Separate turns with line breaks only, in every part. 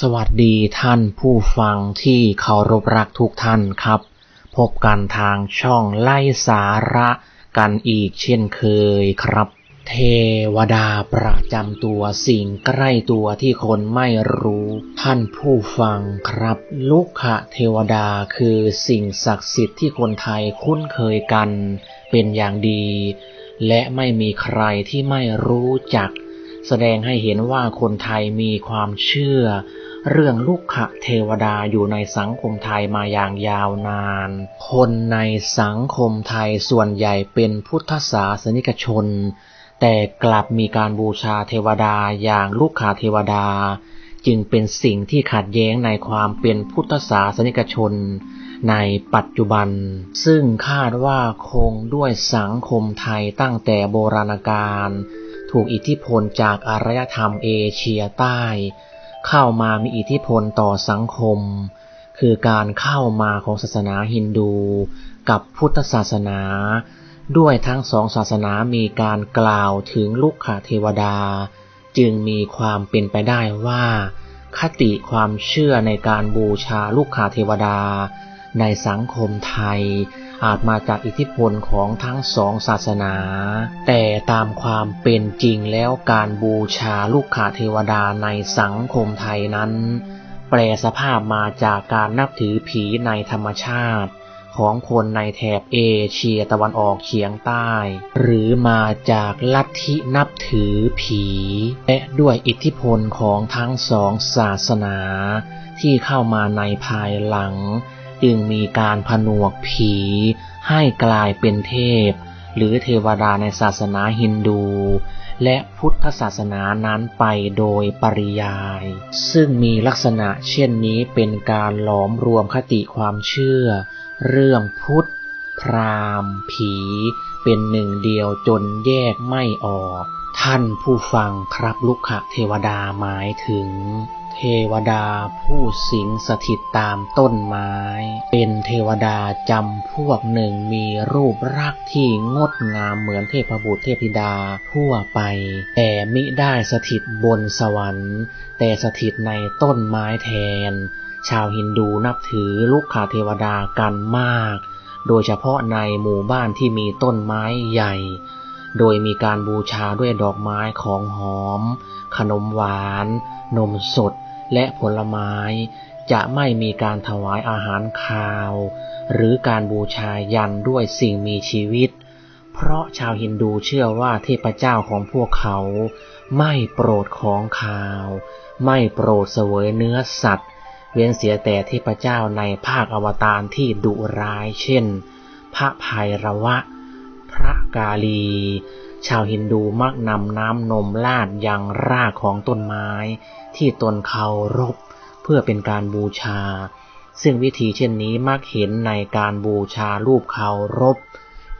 สวัสดีท่านผู้ฟังที่เคารพรักทุกท่านครับ พบกันทางช่องไล่สาระกันอีกเช่นเคยครับ เทวดาประจำตัวสิ่งใกล้ตัวที่คนไม่รู้ ท่านผู้ฟังครับ ลุกขะเทวดาคือสิ่งศักดิ์สิทธิ์ที่คนไทยคุ้นเคยกัน เป็นอย่างดี และไม่มีใครที่ไม่รู้จัก แสดงให้เห็นว่าคนไทยมีความเชื่อ เรื่องลูกขะเทวดาอยู่ในสังคมไทยมาอย่างยาวนาน คนในสังคมไทยส่วนใหญ่เป็นพุทธศาสนิกชน แต่กลับมีการบูชาเทวดาอย่างลูกขาเทวดา จึงเป็นสิ่งที่ขัดแย้งในความเป็นพุทธศาสนิกชนในปัจจุบัน ซึ่งคาดว่าคงด้วยสังคมไทยตั้งแต่โบราณกาล ถูกอิทธิพลจากอารยธรรมเอเชียใต้ เข้ามามีอิทธิพลต่อสังคม คือการเข้ามาของศาสนาฮินดู กับพุทธศาสนา ด้วยทั้งสองศาสนามีการกล่าวถึงลุกขาเทวดา จึงมีความเป็นไปได้ว่า คติความเชื่อในการบูชาลูกขาเทวดา ในสังคมไทย อาจมาจากอิทธิพลของทั้งสองศาสนา แต่ตามความเป็นจริงแล้วการบูชาลูกขาเทวดาในสังคมไทยนั้น แปลสภาพมาจากการนับถือผีในธรรมชาติ ของคนในแถบเอเชียตะวันออกเฉียงใต้ หรือมาจากลัทธินับถือผี และด้วยอิทธิพลของทั้งสองศาสนา ที่เข้ามาในภายหลัง จึงมีการผนวกผี ให้กลายเป็นเทพ หรือเทวดาในศาสนาฮินดู และพุทธศาสนานั้นไปโดยปริยาย ซึ่งมีลักษณะเช่นนี้เป็นการหลอมรวมคติความเชื่อ เรื่องพุทธ พราหมณ์ ผี เป็นหนึ่งเดียวจนแยกไม่ออก ท่านผู้ฟังครับลุกขะเทวดาหมายถึง เทวดาผู้สิงสถิตตามต้นไม้ เป็นเทวดาจำพวกหนึ่งมีรูปร่างที่งดงามเหมือนเทพบุตรเทพธิดาทั่วไป แต่มิได้สถิตบนสวรรค์ แต่สถิตในต้นไม้แทน ชาวฮินดูนับถือลูกขาเทวดากันมาก โดยเฉพาะในหมู่บ้านที่มีต้นไม้ใหญ่โดยมีการบูชาด้วยดอกไม้ของหอม ขนมหวาน นมสด และผลไม้ จะไม่มีการถวายอาหารคาว หรือการบูชายันด้วยสิ่งมีชีวิต เพราะชาวฮินดูเชื่อว่าเทพเจ้าของพวกเขา ไม่โปรดของคาว ไม่โปรดเสวยเนื้อสัตว์ เว้นเสียแต่เทพเจ้าในภาคอวตารที่ดุร้ายเช่น พระภัยระวะ พระกาลี ชาวฮินดูมักนำน้ำนมลาดยังรากของต้นไม้ ที่ตนเคารพเพื่อเป็นการบูชา ซึ่งวิธีเช่นนี้มักเห็นในการบูชารูปเคารพ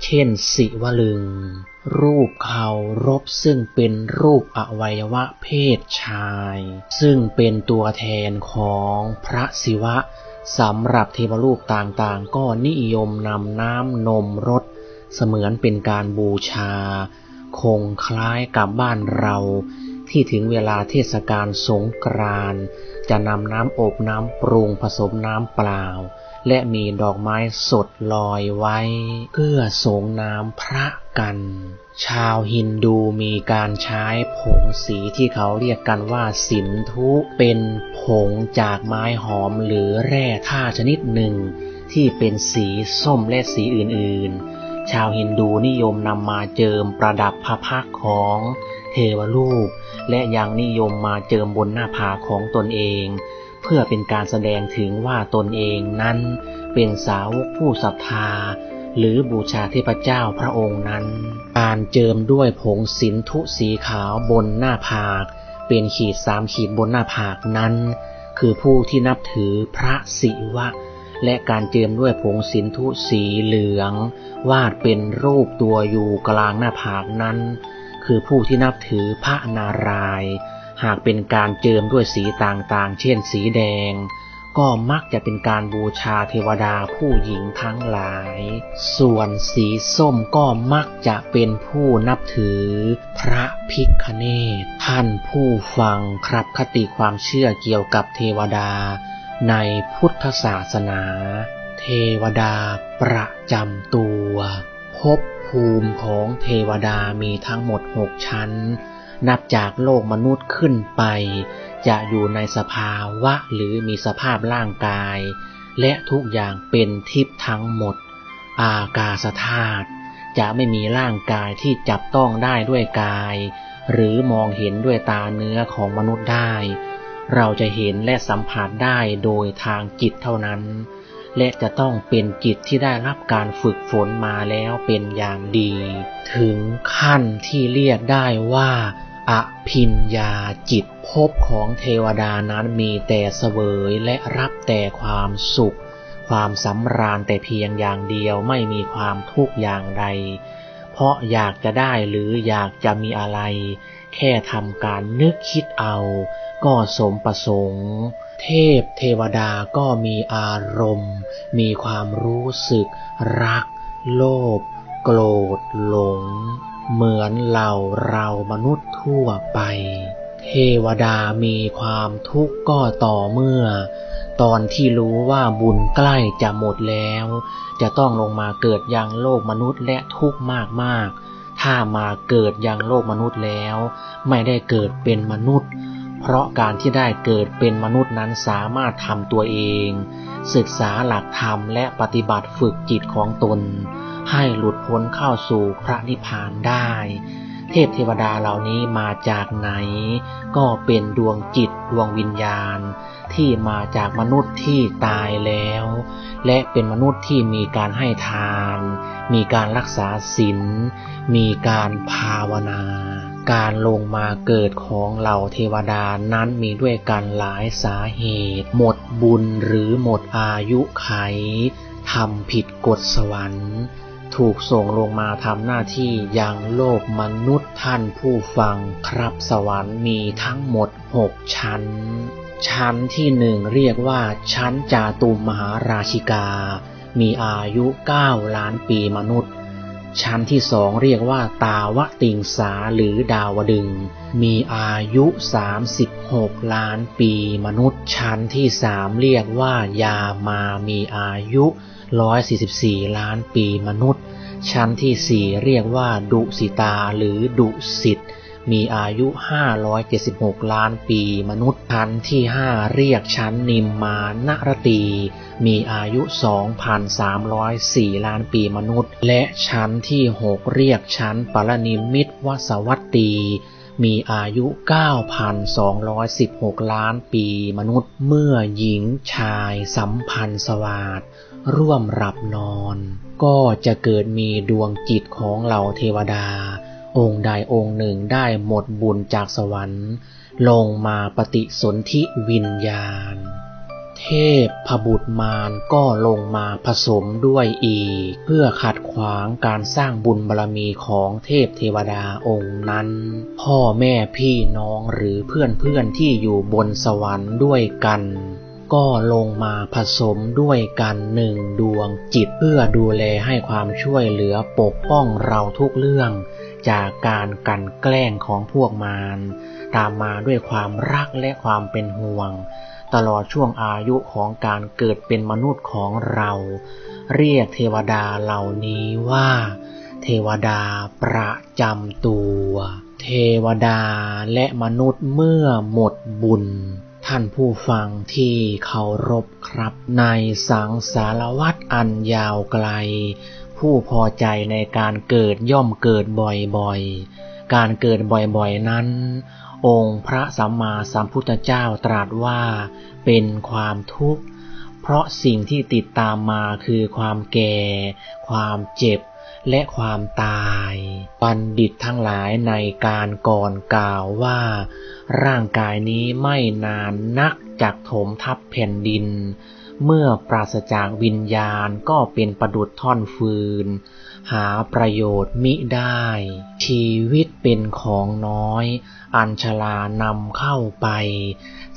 เช่นสิวลึง รูปเคารพซึ่งเป็นรูปอวัยวะเพศชาย ซึ่งเป็นตัวแทนของพระศิวะสำหรับเทวรูปต่างๆ ก็นิยมนำน้ำนมรดเสมือนเป็นการบูชา คงคล้ายกับบ้านเรา ที่ถึงเวลาเทศกาลสงกรานต์จะนำน้ำอบน้ำปรุงผสมน้ำเปล่า และมีดอกไม้สดลอยไว้ เพื่อสงน้ำพระกัน ชาวฮินดูมีการใช้ผงสีที่เขาเรียกกันว่าสินทุเป็นผงจากไม้หอมหรือแร่ธาตุชนิดหนึ่ง ที่เป็นสีส้มและสีอื่นๆ ชาวฮินดูนิยมนำมาเจิมประดับพระพักของเทวรูป และยังนิยมมาเจิมบนหน้าผากของตนเอง เพื่อเป็นการแสดงถึงว่าตนเองนั้นเป็นสาวกผู้ศรัทธา หรือบูชาเทพเจ้าพระองค์นั้น การเจิมด้วยผงสินทุสีขาวบนหน้าผาก เป็นขีดสามขีดบนหน้าผากนั้น คือผู้ที่นับถือพระศิวะ และการเจิมด้วยผงสินทุสีเหลือง วาดเป็นรูปตัวอยู่กลางหน้าผากนั้น คือผู้ที่นับถือพระนารายณ์หากเป็นการเจิมด้วยสีต่างๆ เช่นสีแดง ก็มักจะเป็นการบูชาเทวดาผู้หญิงทั้งหลาย ส่วนสีส้มก็มักจะเป็นผู้นับถือ พระพิคเนตท่านผู้ฟังครับคติความเชื่อเกี่ยวกับเทวดา ในพุทธศาสนา เทวดาประจำตัวภพภูมิของเทวดามีทั้งหมดหกชั้น นับจากโลกมนุษย์ขึ้นไป จะอยู่ในสภาวะหรือมีสภาพร่างกาย และทุกอย่างเป็นทิพย์ทั้งหมด อากาศธาตุจะไม่มีร่างกายที่จับต้องได้ด้วยกาย หรือมองเห็นด้วยตาเนื้อของมนุษย์ได้ เราจะเห็นและสัมผัสได้โดยทางจิตเท่านั้น และจะต้องเป็นจิตที่ได้รับการฝึกฝนมาแล้วเป็นอย่างดี ถึงขั้นที่เรียกได้ว่าอภิญญาจิตภพของเทวดานั้นมีแต่เสวยและรับแต่ความสุข ความสำราญแต่เพียงอย่างเดียวไม่มีความทุกข์อย่างใด เพราะอยากจะได้หรืออยากจะมีอะไร แค่ทำการนึกคิดเอา ก็สมประสงค์ เทพเทวดาก็มีอารมณ์ มีความรู้สึก รัก โลภโกรธหลง เหมือนเราเรามนุษย์ทั่วไป เทวดามีความทุกข์ก็ต่อเมื่อ ตอนที่รู้ว่าบุญใกล้จะหมดแล้ว จะต้องลงมาเกิดยังโลกมนุษย์และทุกข์มากๆถ้ามาเกิดยังโลกมนุษย์แล้ว ไม่ได้เกิดเป็นมนุษย์ เพราะการที่ได้เกิดเป็นมนุษย์นั้นสามารถทำตัวเอง ศึกษาหลักธรรมและปฏิบัติฝึกจิตของตน ให้หลุดพ้นเข้าสู่พระนิพพานได้ เทพเทวดาเหล่านี้มาจากไหน ก็เป็นดวงจิตดวงวิญญาณ ที่มาจากมนุษย์ที่ตายแล้ว และเป็นมนุษย์ที่มีการให้ทาน มีการรักษาศีลมีการภาวนา การลงมาเกิดของเหล่าเทวดานั้นมีด้วยกันหลายสาเหตุ หมดบุญหรือหมดอายุไขทำผิดกฎสวรรค์ ถูกส่งลงมาทำหน้าที่อยังโลกมนุษย์ท่านผู้ฟังครับสวรรค์มีทั้งหมดหกชั้น ชั้นที่หนึ่งเรียกว่า ชั้นจาตุมหาราชิกา มีอายุ 9 ล้านปีมนุษย์ ชั้นที่สองเรียกว่าตาวติงสาหรือดาวดึง มีอายุ 36 ล้านปีมนุษย์ชั้นที่สามเรียกว่ายามามีอายุ 144 ล้านปีมนุษย์ชั้นที่สี่เรียกว่าดุสิตาหรือดุสิต มีอายุ 576 ล้านปีมนุษย์ชั้นที่ 5 เรียกชั้นนิมมานรตี มีอายุ 2,304 ล้านปีมนุษย์ และชั้นที่ 6 เรียกชั้นปรนิมิตวสวัตตีมีอายุ 9,216 ล้านปีมนุษย์ เมื่อหญิงชายสัมพันธ์สวาสดร่วมหลับนอน ก็จะเกิดมีดวงจิตของเหล่าเทวดา องค์ใดองค์หนึ่งได้หมดบุญจากสวรรค์ ลงมาปฏิสนธิวิญญาณ เทพพบุตรมารก็ลงมาผสมด้วยอีก เพื่อขัดขวางการสร้างบุญบารมีของเทพเทวดาองค์นั้น พ่อแม่พี่น้องหรือเพื่อนเพื่อนๆที่อยู่บนสวรรค์ด้วยกันก็ลงมาผสมด้วยกันหนึ่งดวงจิตเพื่อดูแลให้ความช่วยเหลือปกป้องเราทุกเรื่อง จากการกันแกล้งของพวกมารตามมาด้วยความรักและความเป็นห่วง ตลอดช่วงอายุของการเกิดเป็นมนุษย์ของเรา เรียกเทวดาเหล่านี้ว่า เทวดาประจำตัว เทวดาและมนุษย์เมื่อหมดบุญท่านผู้ฟังที่เคารพครับในสังสารวัตรอันยาวไกล ผู้พอใจในการเกิดย่อมเกิดบ่อยๆ การเกิดบ่อยๆนั้น องค์พระสัมมาสัมพุทธเจ้าตรัสว่าเป็นความทุกข์ เพราะสิ่งที่ติดตามมาคือความแก่ ความเจ็บ และความตาย บัณฑิตทั้งหลายในการก่อนกล่าวว่า ร่างกายนี้ไม่นานนักจากถมทับแผ่นดิน เมื่อปราศจากวิญญาณก็เป็นประดุดท่อนฟืน หาประโยชน์มิได้ ชีวิตเป็นของน้อย อัญชลานำเข้าไป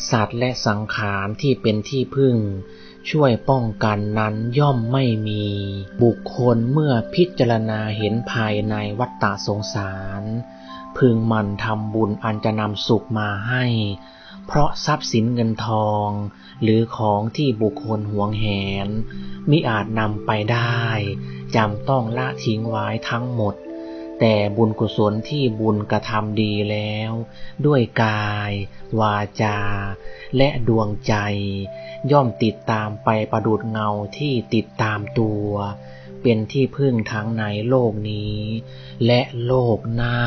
สัตว์และสังขารที่เป็นที่พึ่ง ช่วยป้องกันนั้นย่อมไม่มี บุคคลเมื่อพิจารณาเห็นภายในวัฏฏะสงสาร พึงมันทำบุญอันจะนำสุขมาให้ เพราะทรัพย์สินเงินทอง หรือของที่บุคคลหวงแหนมิอาจนำไปได้จำต้องละทิ้งไว้ทั้งหมด แต่บุญกุศลที่บุญกระทำดีแล้ว ด้วยกาย วาจา และดวงใจ ย่อมติดตามไปประดุดเงาที่ติดตามตัว เป็นที่พึ่งทั้งในโลกนี้ และโลกหน้า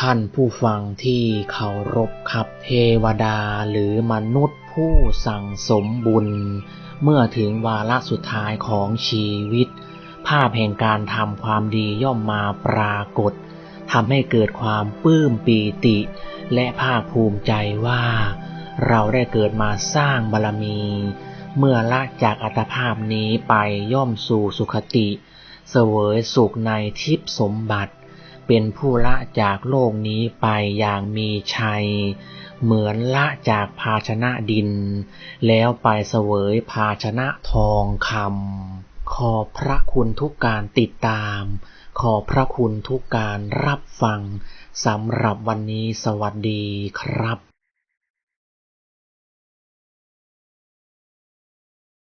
ท่านผู้ฟังที่เคารพครับเทวดาหรือมนุษย์ผู้สั่งสมบุญ เมื่อถึงวาระสุดท้ายของชีวิต ภาพแห่งการทำความดีย่อมมาปรากฏทำให้เกิดความปลื้มปีติ และภาคภูมิใจว่า เราได้เกิดมาสร้างบารมี เมื่อละจากอัตภาพนี้ไปย่อมสู่สุขติ เสวยสุขในทิพสมบัติ เป็นผู้ละจากโลกนี้ไปอย่างมีชัย เหมือนละจากภาชนะดิน แล้วไปเสวยภาชนะทองคำ ขอพระคุณทุกการติดตาม ขอพระคุณทุกการรับฟังสำหรับวันนี้สวัสดีครับ